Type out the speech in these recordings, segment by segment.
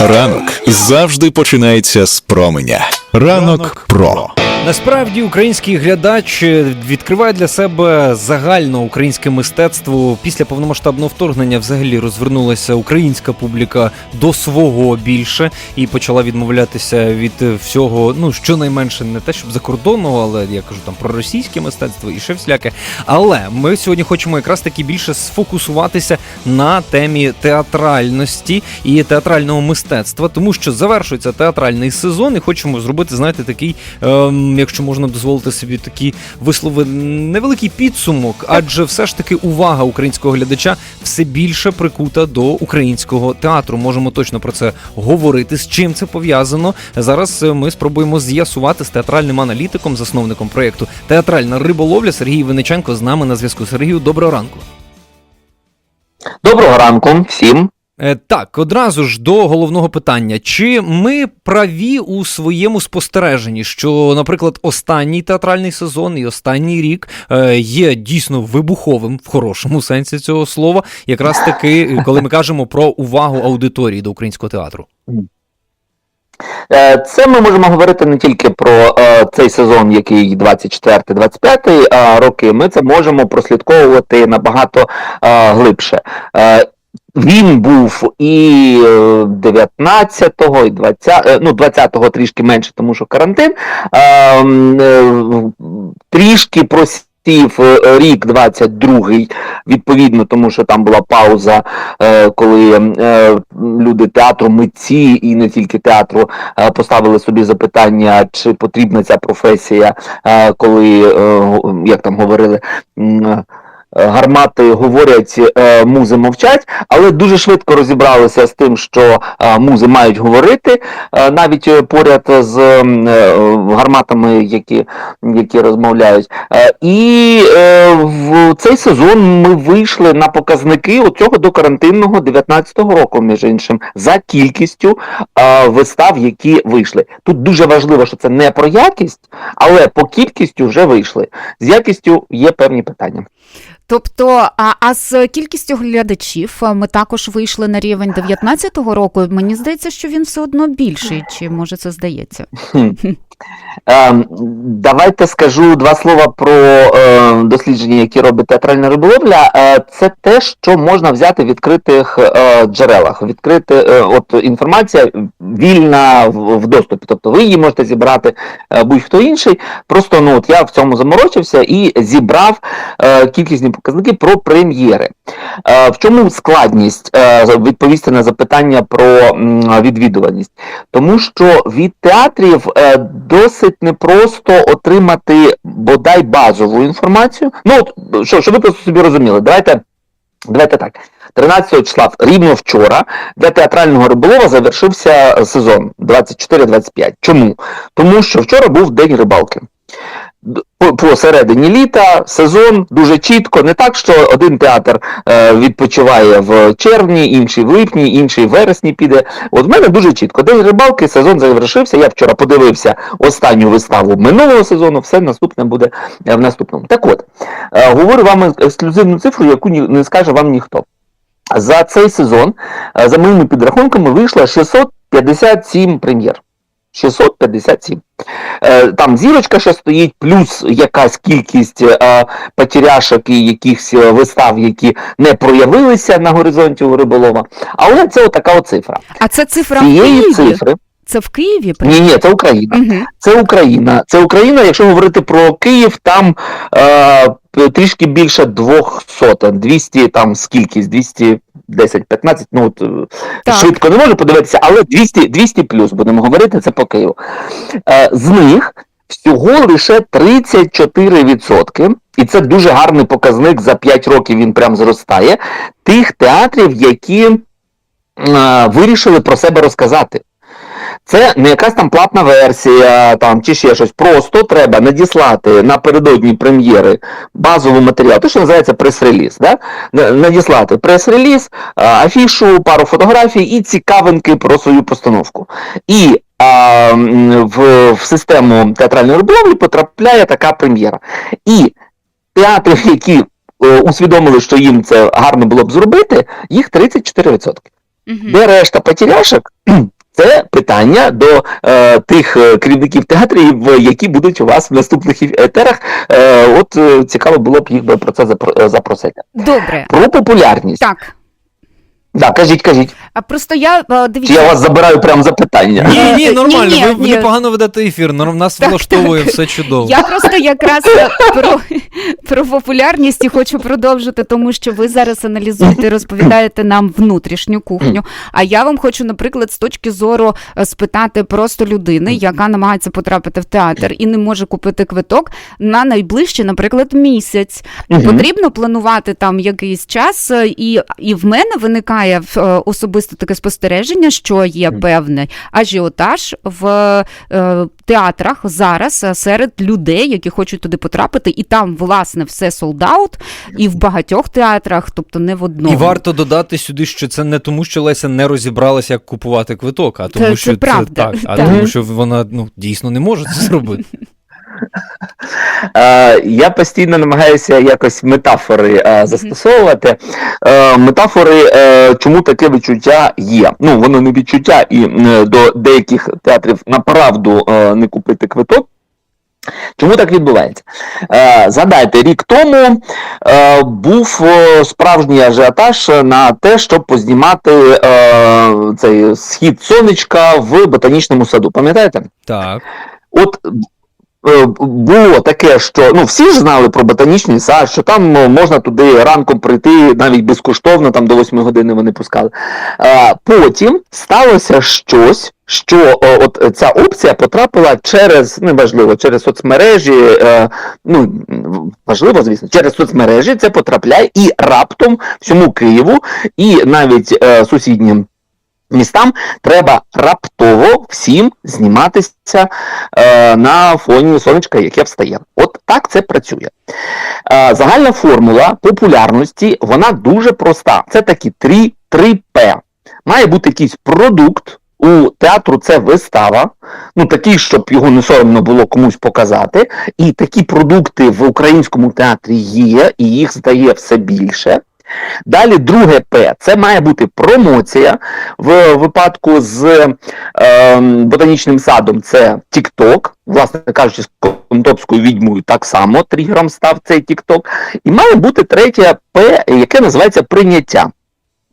Ранок завжди починається з променя. Ранок про Насправді український глядач е, відкриває для себе загально українське мистецтво. Після повномасштабного вторгнення взагалі розвернулася українська публіка до свого більше і почала відмовлятися від е, всього. Ну щонайменше не те, щоб закордонного, але я кажу там про російське мистецтво і ще всяке. Але ми сьогодні хочемо якраз таки більше сфокусуватися на темі театральності і театрального мистецтва, тому що завершується театральний сезон, і хочемо зробити, знаєте, такий, ем, якщо можна дозволити собі такі вислови, невеликий підсумок, адже все ж таки увага українського глядача все більше прикута до українського театру. Можемо точно про це говорити. З чим це пов'язано? Зараз е, ми спробуємо з'ясувати з театральним аналітиком, засновником проєкту Театральна риболовля Сергій Виниченко з нами на зв'язку. Сергію, доброго ранку. Доброго ранку всім. Е, Так, одразу ж до головного питання: чи ми праві у своєму спостереженні, що, наприклад, останній театральний сезон і останній рік е, є дійсно вибуховим в хорошому сенсі цього слова, якраз таки, коли ми кажемо про увагу аудиторії до українського театру? Е, Це ми можемо говорити не тільки про е, цей сезон, який 24-25 е, роки. Ми це можемо прослідковувати набагато е, глибше. Е, Він був і е, 19-го, і 20, е, ну 20-го трішки менше, тому що карантин. Е, е, Трішки просів е, рік 22-й, відповідно, тому що там була пауза, е, коли е, люди театру, митці і не тільки театру е, поставили собі запитання, чи потрібна ця професія, е, коли, е, як там говорили, е, гармати говорять, е, музи мовчать, але дуже швидко розібралися з тим, що е, музи мають говорити, е, навіть е, поряд з е, гарматами, які, які розмовляють. Е, І е, в цей сезон ми вийшли на показники оцього до карантинного 19-го року, між іншим, за кількістю е, вистав, які вийшли. Тут дуже важливо, що це не про якість, але по кількістю вже вийшли. З якістю є певні питання. Тобто, а, а з кількістю глядачів ми також вийшли на рівень 19-го року. Мені здається, що він все одно більший, чи може це здається? Ем, Давайте скажу два слова про е, дослідження, які робить театральна риболовля. Е, Це те, що можна взяти в відкритих е, джерелах. Відкрити, е, от інформація вільна в, доступі. Тобто ви її можете зібрати е, будь-хто інший. Просто ну от я в цьому заморочився і зібрав е, кількісні показники про прем'єри. Е, В чому складність е, відповісти на запитання про відвідуваність? Тому що від театрів е, досить непросто отримати бодай базову інформацію. Ну, що, щоб ви просто собі розуміли, давайте, давайте так. 13 числа, рівно вчора, для театрального риболова завершився сезон 24-25. Чому? Тому що вчора був день рибалки. Д- По, по середині літа сезон дуже чітко, не так, що один театр е, відпочиває в червні, інший в липні, інший в вересні піде. От в мене дуже чітко. День рибалки, сезон завершився. Я вчора подивився останню виставу минулого сезону, все наступне буде е, в наступному. Так от, е, говорю вам ексклюзивну цифру, яку ні- не скаже вам ніхто. За цей сезон, е, за моїми підрахунками, вийшло 657 прем'єр. 657. Е, Там зірочка ще стоїть, плюс якась кількість е, потеряшок і якихось е, вистав, які не проявилися на горизонті у риболова. Але це отака от цифра. А це цифра Цієї цифри. Це в Києві? Ні, ні, це Україна. Угу. Це Україна. Це Україна, якщо говорити про Київ, там е, трішки більше двох сотень, 200 там скількись, 210-15, ну от, е, Так. швидко не можу подивитися, але 200, 200 плюс, будемо говорити, це по Києву. Е, з них всього лише 34%, і це дуже гарний показник, за 5 років він прям зростає, тих театрів, які е, вирішили про себе розказати. Це не якась там платна версія там, чи ще щось. Просто треба надіслати напередодні прем'єри базовий матеріал, те, що називається прес-реліз. Да? Надіслати прес-реліз, афішу, пару фотографій і цікавинки про свою постановку. І а, в, в систему театральної риболовлі потрапляє така прем'єра. І театри, які е, усвідомили, що їм це гарно було б зробити, їх 34%. Де решта потеряшок? Це питання до е, тих е, керівників театрів, які будуть у вас в наступних етерах. Е, от е, цікаво було б їх би про це е, запросити. Добре. Про популярність. Так. Да, кажіть, кажіть. А просто я е, Чи дивіться. я вас забираю прямо запитання? Ні, ні, Е, нормально. ні, ви, ви ні. непогано ведете ефір. норм- Нас Так, влаштовує так. все чудово. Я просто якраз е, про, про популярність і хочу продовжити, тому що ви зараз аналізуєте, розповідаєте нам внутрішню кухню. А я вам хочу, наприклад, з точки зору е, спитати просто людини, яка намагається потрапити в театр і не може купити квиток на найближчий, наприклад, місяць. Мгм. Потрібно планувати там якийсь час, е, і, і в мене виникає е, особисто таке спостереження, що є певний ажіотаж в е, театрах зараз е, серед людей, які хочуть туди потрапити, і там власне все солдаут, і в багатьох театрах, тобто не в одному. І варто додати сюди, що це не тому, що Леся не розібралася, як купувати квиток, а тому, Це- це що правда. так, а Так. тому, що вона ну дійсно не може це зробити. Е, я постійно намагаюся якось метафори е, застосовувати. Е, метафори, е, чому таке відчуття є. Ну, воно не відчуття, і е, до деяких театрів направду е, не купити квиток. Чому так відбувається? Е, згадайте, рік тому е, був справжній ажіотаж на те, щоб познімати е, цей схід сонечка в ботанічному саду. Пам'ятаєте? Так. От було таке, що ну всі ж знали про ботанічний сад, що там е, можна туди ранком прийти навіть безкоштовно, там до 8 години вони пускали. А, потім сталося щось. Що е, от ця опція потрапила через неважливо, через соцмережі, е, ну важливо, звісно, через соцмережі це потрапляє і раптом всьому Києву, і навіть е, сусіднім містам треба раптово всім зніматися е, на фоні сонечка, яке встає. От так це працює. Е, загальна формула популярності вона дуже проста. Це такі 3, 3П. Має бути якийсь продукт. У театру це вистава, ну такий, щоб його не соромно було комусь показати. І такі продукти в українському театрі є, і їх стає все більше. Далі друге П це має бути промоція. В випадку з е, ботанічним садом це TikTok. Власне кажучи, з контопською відьмою так само тригером став цей TikTok. І має бути третє П, яке називається прийняття.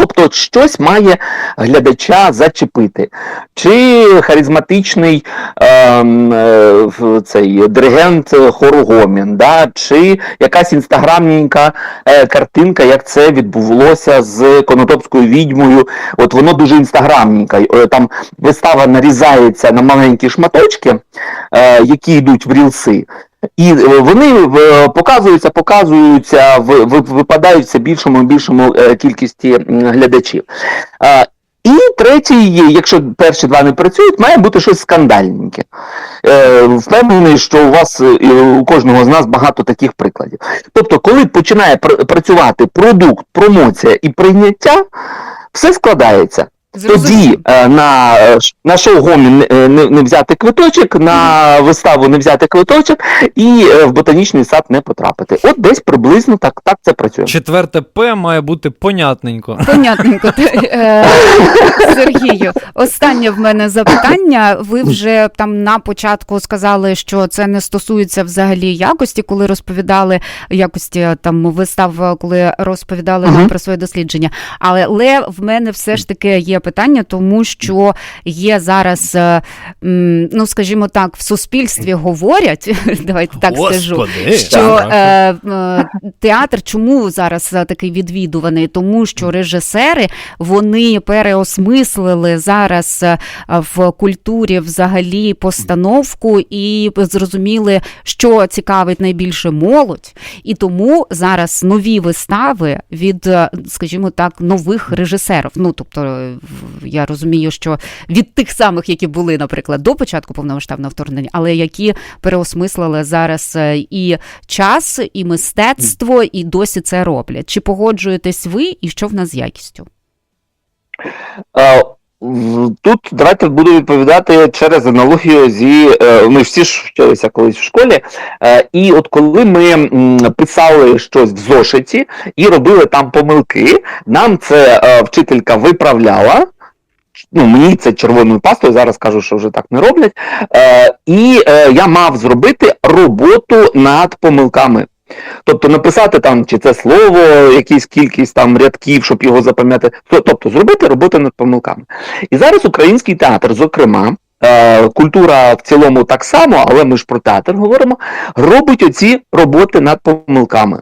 Тобто щось має глядача зачепити. Чи харизматичний ем, е, цей диригент хору Гомін, да? чи якась інстаграмненька е, картинка, як це відбулося з Конотопською відьмою. От воно дуже інстаграмненьке. Е, Там вистава нарізається на маленькі шматочки, е, які йдуть в рілси. І е, вони е, показуються, показуються, ви- ви- випадають все більшому і більшому е, кількості глядачів. І третій, якщо перші два не працюють, має бути щось скандальненьке. Е, Впевнений, що у вас у кожного з нас багато таких прикладів. Тобто, коли починає пр- працювати продукт, промоція і прийняття, все складається. Тоді е, на, е, на шоу Гомін не, е, не, не взяти квиточок, на виставу не взяти квиточок і е, в ботанічний сад не потрапити. От десь приблизно так, так це працює. Четверте П має бути понятненько. Понятненько. Е, Сергію, останнє в мене запитання. Ви вже там на початку сказали, що це не стосується взагалі якості, коли розповідали якості там вистав, коли розповідали нам про своє дослідження. Але але в мене все ж таки є питання, тому що є зараз, е, ну скажімо так, в суспільстві говорять, давайте так скажу. Що е, театр чому зараз е, такий відвідуваний? Тому що режисери вони переосмислили зараз е, в культурі взагалі постановку і зрозуміли, що цікавить найбільше молодь, і тому зараз нові вистави від, скажімо так, нових режисерів. Ну тобто я розумію, що від тих самих, які були, наприклад, до початку повномасштабного вторгнення, але які переосмислили зараз е, і час, і мистецтво, і досі це роблять. Чи погоджуєтесь ви, і що в нас з якістю? Тут давайте буду відповідати через аналогію зі. е, Ми всі ж вчилися колись в школі. е, І от коли ми писали щось в зошиті і робили там помилки, нам це е, вчителька виправляла. Ну, мені це червоною пастою, зараз кажу, що вже так не роблять. І я мав зробити роботу над помилками. Тобто написати там, чи це слово, якісь кількість там рядків, щоб його запам'ятати. Тобто зробити роботу над помилками. І зараз український театр, зокрема, е, культура в цілому так само, але ми ж про театр говоримо, робить оці роботи над помилками.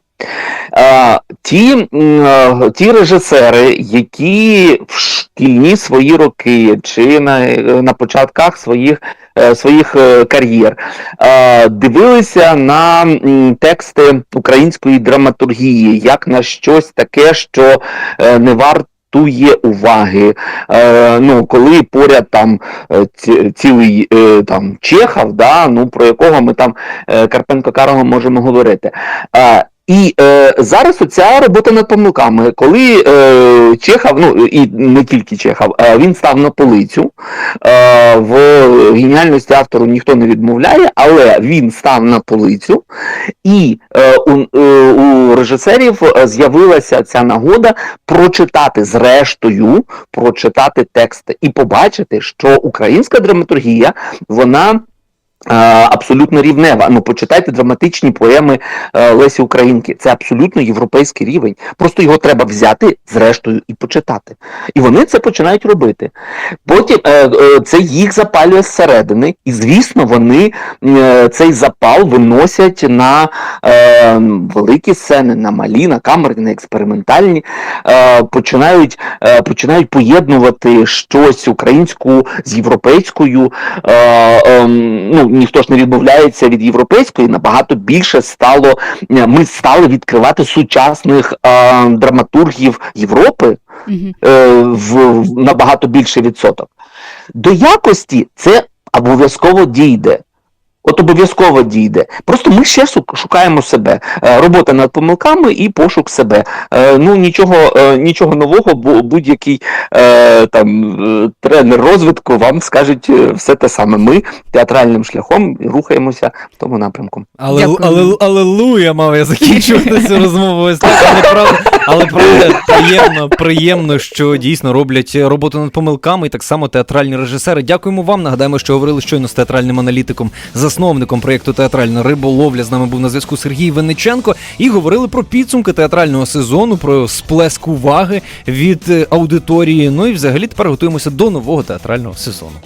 Ті, е, ті режисери, які в шкільні свої роки чи на, на початках своїх, е, своїх е, кар'єр дивилися на тексти української драматургії як на щось таке, що не вартує уваги. Е, ну, коли поряд там ці- цілий е, там Чехов, да, ну, про якого ми там е, Карпенко Карого можемо говорити. Е, і е, зараз оця робота над помилками, коли е, Чехов, ну і не тільки Чехов, е, він став на полицю. Е, в геніальності автору ніхто не відмовляє, але він став на полицю, і е, у, е, у режисерів е, з'явилася ця нагода прочитати зрештою, прочитати тексти і побачити, що українська драматургія, вона. Абсолютно рівнева. Ну, почитайте драматичні поеми е, Лесі Українки. Це абсолютно європейський рівень. Просто його треба взяти зрештою і почитати. І вони це починають робити. Потім е, е, це їх запалює зсередини, і звісно, вони цей запал виносять на великі сцени, на малі, на камерні, на експериментальні, починають, починають поєднувати щось українську з європейською. Е, е, ну, ніхто ж не відмовляється від європейської, набагато більше стало. е, Ми стали відкривати сучасних е, драматургів Європи е, в, в набагато більший відсоток. До якості це обов'язково дійде. От обов'язково дійде. Просто ми ще шукаємо себе. Е, Робота над помилками і пошук себе. Е, Ну нічого, е, нічого нового, бо будь-який там тренер розвитку вам скажуть все те саме. Ми театральним шляхом рухаємося в тому напрямку. Але, Дякую. але, алелуя, мав я закінчувати цю розмову. Ось але правда, але правда приємно, приємно, що дійсно роблять роботу над помилками, і так само театральні режисери. Дякуємо вам. Нагадаємо, що говорили щойно з театральним аналітиком, засновником проєкту Театральна риболовля. З нами був на зв'язку Сергій Винниченко. І говорили про підсумки театрального сезону, про сплеск уваги від е, аудиторії. Ну і взагалі тепер готуємося до нового театрального сезону.